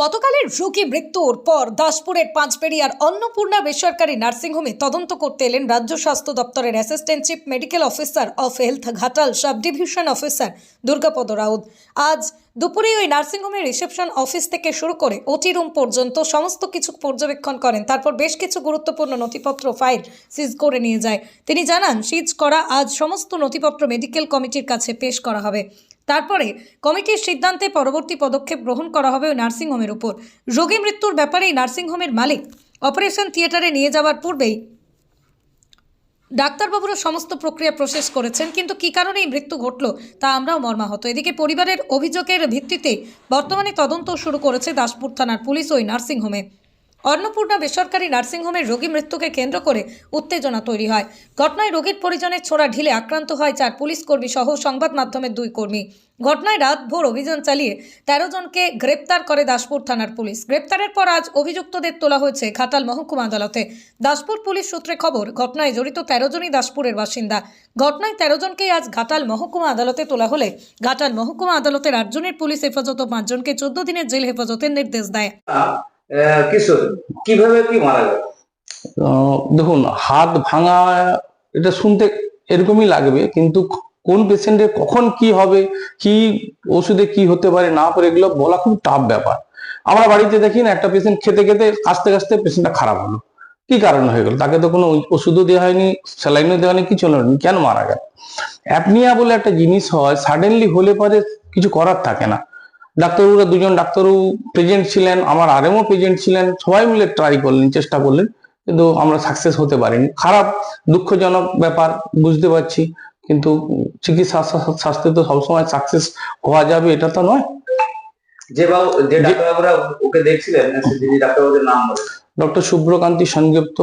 গতকালের রোগী মৃত্যুর পর দাসপুরের পাঁচপেরিয়ার অন্নপূর্ণা বেসরকারি নার্সিংহোমে তদন্ত করতে এলেন রাজ্য স্বাস্থ্য দপ্তরের assistant chief medical officer of health Ghatal subdivision officer Durgapada Raut. আজ দুপুরে ওই নার্সিংহোমের রিসেপশন অফিস থেকে শুরু করে ওটি রুম পর্যন্ত সমস্ত কিছু পর্যবেক্ষণ করেন। তারপর বেশ কিছু গুরুত্বপূর্ণ নথিপত্র ফাইল সিজ করে নিয়ে যায়। তিনি জানান, সিজ করা আজ সমস্ত নথিপত্র মেডিকেল কমিটির কাছে পেশ করা হবে। তারপরে কমিটির সিদ্ধান্তে পরবর্তী পদক্ষেপ গ্রহণ করা হবে ওই নার্সিংহোমের উপর। রোগী মৃত্যুর ব্যাপারে নার্সিংহোমের মালিক অপারেশন থিয়েটারে নিয়ে যাওয়ার পূর্বেই ডাক্তারবাবুরা সমস্ত প্রক্রিয়া প্রসেস করেছেন, কিন্তু কী কারণে এই মৃত্যু ঘটল তা আমরাও মর্মাহত। এদিকে পরিবারের অভিযোগের ভিত্তিতে বর্তমানে তদন্ত শুরু করেছে দাসপুর থানার পুলিশ ওই নার্সিংহোমে। অন্নপূর্ণা বেসরকারি নার্সিংহোমের রোগী মৃত্যুকে কেন্দ্র করে উত্তেজনা তৈরি হয়। ঘটনায় রোগীর পরিজনের ছোড়া ঢিলে আক্রান্ত হয় চার পুলিশ কর্মী সহ সংবাদ মাধ্যমের দুই কর্মী। ঘটনায় রাত ভোর অভিযান চালিয়ে তেরো জনকে গ্রেপ্তার করে দাসপুর থানার পুলিশ। গ্রেপ্তারের পর আজ অভিযুক্তদের তোলা হয়েছে ঘাটাল মহকুমা আদালতে। দাসপুর পুলিশ সূত্রে খবর, ঘটনায় জড়িত তেরো জনই দাসপুরের বাসিন্দা। ঘটনায় তেরো জনকেই আজ ঘাটাল মহকুমা আদালতে তোলা হলে ঘাটাল মহকুমা আদালতের আটজনের পুলিশ হেফাজত পাঁচজনকে চোদ্দ দিনের জেল হেফাজতের নির্দেশ দেয়। কিশোর কীভাবে কি মারা গেল? দেখুন, হাত ভাঙা, এটা শুনতে এরকমই লাগবে, কিন্তু কোন পেশেন্টের কখন কি হবে, কি ওষুধে কি হতে পারে, না পারে, এগুলো বলা খুব টাফ ব্যাপার। আমরা বাড়িতে দেখি না, একটা পেশেন্ট খেতে খেতে আস্তে আস্তে পেশেন্টটা খারাপ হলো। কি কারণ হয়ে গেল? তাকে তো কোনো ওষুধও দেওয়া হয়নি স্যালাইনও দেওয়া হয়নি, কিছু হয়নি কেন মারা গেল? অ্যাপনিয়া বলে একটা জিনিস হয় সাডেনলি হলে পরে কিছু করার থাকে না। ডাক্তারবাবুরা দুজন ডাক্তারবাবু প্রেজেন্ট ছিলেন আমার আরএমও প্রেজেন্ট ছিলেন সবাই মিলে ট্রাই করলেন চেষ্টা করলেন কিন্তু আমরা সাকসেস হতে পারিনি। খারাপ দুঃখজনক ব্যাপার বুঝতে পারছি কিন্তু চিকিৎসা স্বাস্থ্যে তো সবসময় সাকসেস হওয়া যাবে এটা তো নয়। যে বাবু যে ডাক্তারবাবুরা ওকে দেখছিলেন সে ডাক্তারবাবুদের নাম ডক্টর শুভ্রকান্তি সংযুক্ত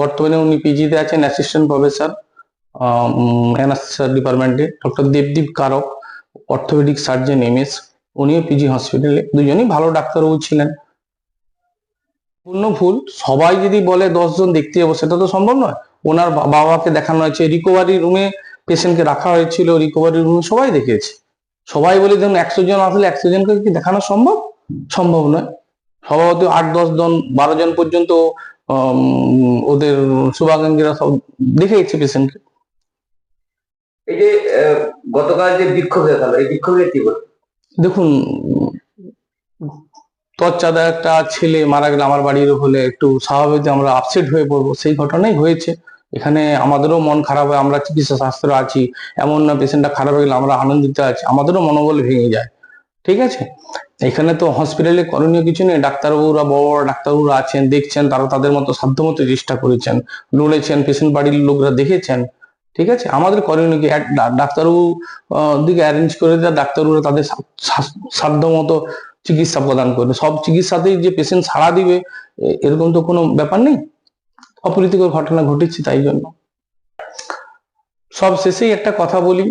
বর্তমানে উনি পিজিতে আছেন অ্যাসিস্ট্যান্ট প্রফেসর ডিপার্টমেন্টে doctor Debdeep Karak. Orthopaedic surgeon MS, উনিও পিজি হসপিটালে। দুজনেই ভালো ডাক্তারবাবু ছিলেন। পূর্ণ ভুল। সবাই যদি বলে জন দেখতে যাব, সেটা তো সম্ভব নয়। ওনার বাবাকে দেখানো হয়েছে। রিকভারি রুমে পেশেন্টকে রাখা হয়েছিল। রিকভারি রুমে সবাই দেখেছে সবাই বলে ধরুন একশো জন আসলে একশো জনকে কি দেখানো সম্ভব? সম্ভব নয়। স্বভাবত আট, দশ জন, বারো জন পর্যন্ত ওদের শুভাকাঙ্ক্ষীরা সব দেখেছে পেশেন্টকে। এই যে গতকাল যে বিক্ষোভ দেখাল এই বিক্ষোভে কি বলে দেখুন তচ্চাদা একটা ছেলে মারা গেলে আমার বাড়ির হলে, একটু স্বাভাবিক আমরা আপসেট হয়ে পড়ব, সেই ঘটনাই হয়েছে। এখানে আমাদেরও মন খারাপ হয়, আমরা চিকিৎসা শাস্ত্র আছি, এমন না পেশেন্টটা খারাপ হয়ে গেলে আমরা আনন্দিত আছি, আমাদেরও মনোবল ভেঙে যায়, ঠিক আছে? এখানে তো হসপিটালে করণীয় কিছু নেই, ডাক্তারবাবুরা, বড় বড় ডাক্তারবাবুরা আছেন, দেখছেন, তারা তাদের মতো সাধ্যমতো চেষ্টা করেছেন, লড়েছেন পেশেন্ট বাড়ির লোকরা দেখেছেন। ঠিক আছে? আমাদের করণীয় কি ডাক্তারবাবু দিকে অ্যারেঞ্জ করে দেওয়া ডাক্তারবাবুরা তাদের সাধ্য মতো চিকিৎসা প্রদান করবে সব চিকিৎসাতেই যে পেশেন্ট সাড়া দিবে এরকম তো কোনো ব্যাপার নেই? অপ্রীতিকর ঘটনা ঘটেছে তাই জন্য। সব শেষেই একটা কথা বলি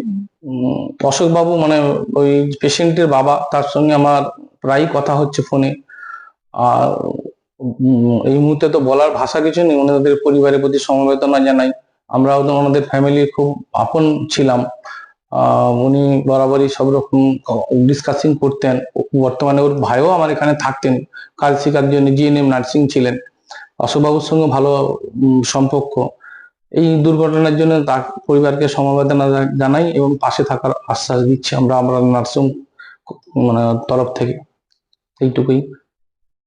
উম, অশোক বাবু মানে ওই পেশেন্টের বাবা তার সঙ্গে আমার প্রায়ই কথা হচ্ছে ফোনে। আর এই মুহূর্তে তো বলার ভাষা কিছু নেই ওনাদের পরিবারের প্রতি সমবেদনা জানাই। আমরাও তো ওনাদের ফ্যামিলির খুব আপন ছিলাম। উনি বরাবরই সব রকম ডিসকাসিং করতেন। বর্তমানে ওর ভাইও আমার এখানে থাকতেন। কাজ শেখার জন্য জিএনএম নার্সিং ছিলেন। অশোকবাবুর সঙ্গে ভালো সম্পর্ক। এই দুর্ঘটনার জন্য তার পরিবারকে সমবেদনা জানাই এবং পাশে থাকার আশ্বাস দিচ্ছি আমরা আমরা নার্সিং মানে তরফ থেকে। এইটুকুই।